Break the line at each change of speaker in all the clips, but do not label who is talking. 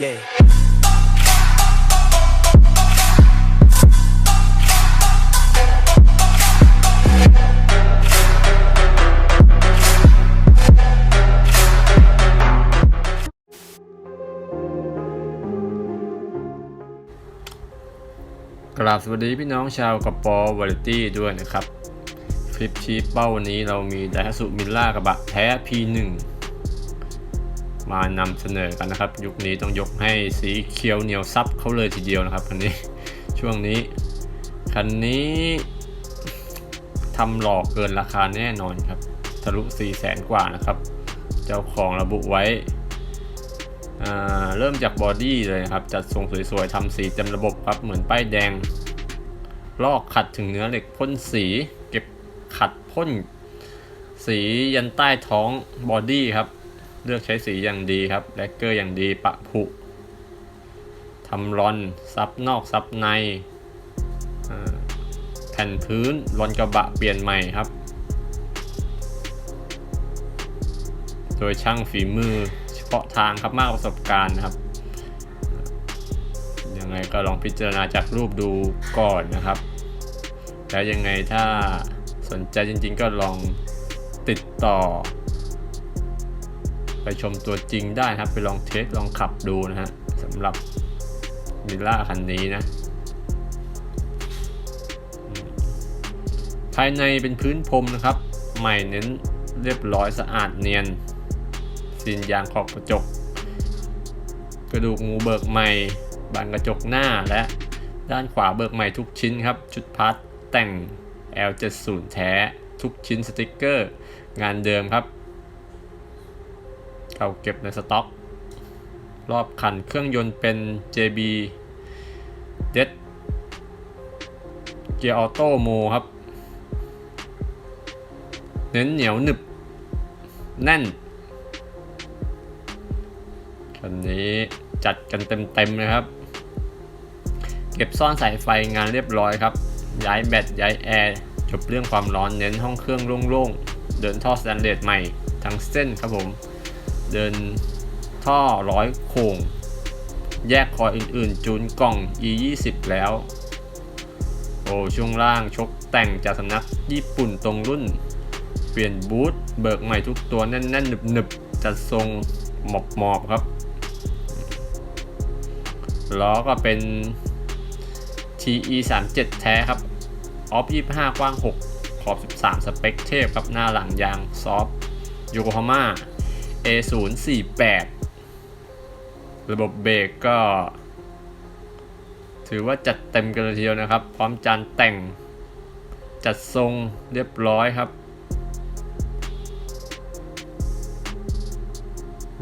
Yeah.
กราบสวัสดีพี่น้องชาวกระปอวาไรตี้ด้วยนะครับ คลิปชี้เป้าวันนี้เรามีไดฮัสุมิลล่ากระบะแท้ P1 มานำเสนอกันนะครับ ยุคนี้ต้องยกให้สีเขียวเหนียวซับเขาเลยทีเดียวนะครับคันนี้ช่วงนี้คันนี้ทำหลอกเกินราคาแน่นอนครับทะลุ4 0 0แสนกว่านะครับ เจ้าของระบุไว้เริ่มจากบอดี้เลยครับ จัดทรงสวยๆทำสีเต็มระบบครับ เหมือนป้ายแดง ลอกขัดถึงเนื้อเหล็กพ่นสี เก็บขัดพ่น สียันใต้ท้องบอดี้ครับ เลือกใช้สีอย่างดีครับแลกเกอร์อย่างดีปะผุทำรอนซับนอกซับในแผ่นพื้นรอนกระบะเปลี่ยนใหม่ครับ โดยช่างฝีมือเฉพาะทางครับมากประสบการณ์นะครับยังไงก็ลองพิจารณาจากรูปดูก่อนนะครับ แล้วยังไงถ้าสนใจจริงๆก็ลองติดต่อ ไปชมตัวจริงได้นะครับ ไปลองเทสลองขับดูนะฮะสำหรับมิล่าคันนี้นะ ภายในเป็นพื้นพรมนะครับ ใหม่เน้นเรียบร้อยสะอาดเนียนซีนยางขอบกระจก กระดูกงูเบิกใหม่บานกระจกหน้าและด้านขวาเบิกใหม่ทุกชิ้นครับ ชุดพาร์ทแต่ง L70 แท้ ทุกชิ้นสติกเกอร์ งานเดิมครับ เก่าเก็บในสต็อก รอบคันเครื่องยนต์เป็น JB d e a d เกียร์ออโต้โมครับ เน้นเหนียวหนึบ แน่น คันนี้จัดกันเต็มๆเลยครับ เก็บซ่อนสายไฟงานเรียบร้อยครับ ย้ายแบตย้ายแอร์จบเรื่องความร้อนเน้นห้องเครื่องโล่งๆ เดินท่อสแตนเลสใหม่ทั้งเส้นครับผม เดินท่อร้อยโค้งแยกคอยอื่นๆ จูนกล่อง e 2 0 แล้ว โอ้ช่วงล่างชกแต่งจากสำนักญี่ปุ่นตรงรุ่น เปลี่ยนบูทเบิกใหม่ทุกตัวแน่นๆหนึบๆ จัดทรงหมอบๆครับ ล้อก็เป็น TE 3 7 แท้ครับ ออฟ 25 กว้าง 6 ขอบ 13 สเปคเทพครับหน้าหลังยาง ซอฟโยโกฮาม่า A048 ระบบเบรกก็ ถือว่าจัดเต็มกันเลยทีเดียวนะครับ พร้อมจานแต่งจัดทรงเรียบร้อยครับ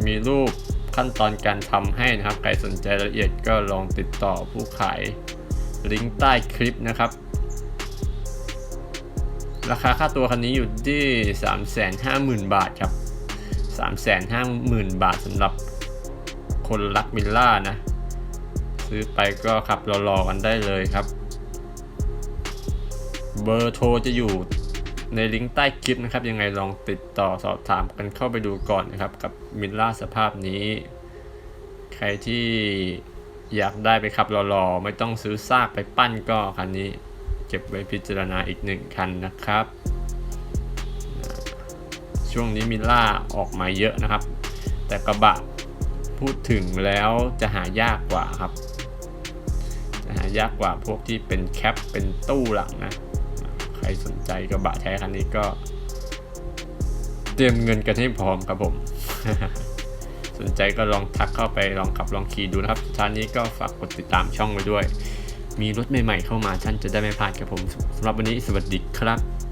มีรูปขั้นตอนการทำให้นะครับ ใครสนใจรายละเอียดก็ลองติดต่อผู้ขายลิงก์ใต้คลิปนะครับ ราคาค่าตัวคันนี้อยู่ที่ 350,000 บาทครับ 350,000 บาทสำหรับคนรักมิลล่านะ ซื้อไปก็ขับรอๆกันได้เลยครับ เบอร์โทรจะอยู่ในลิงก์ใต้คลิปนะครับ ยังไงลองติดต่อสอบถามกันเข้าไปดูก่อนนะครับ กับมิลล่าสภาพนี้ ใครที่อยากได้ไปขับรอๆ ไม่ต้องซื้อซากไปปั้นก็คันนี้ เก็บไว้พิจารณาอีกหนึ่งคันนะครับ ช่วงนี้มิลล่าออกมาเยอะนะครับ แต่กระบะพูดถึงแล้วจะหายากกว่าครับ จะหายากกว่าพวกที่เป็นแคปเป็นตู้หลังนะ ใครสนใจกระบะแท้คันนี้ก็ เตรียมเงินกันให้พร้อมครับผม สนใจก็ลองทักเข้าไปลองขับลองขี่ดูนะครับสุดท้ายนี้ก็ฝากกดติดตามช่องไว้ด้วย มีรถใหม่ๆเข้ามาท่านจะได้ไม่พลาดครับผมสำหรับวันนี้สวัสดีครับ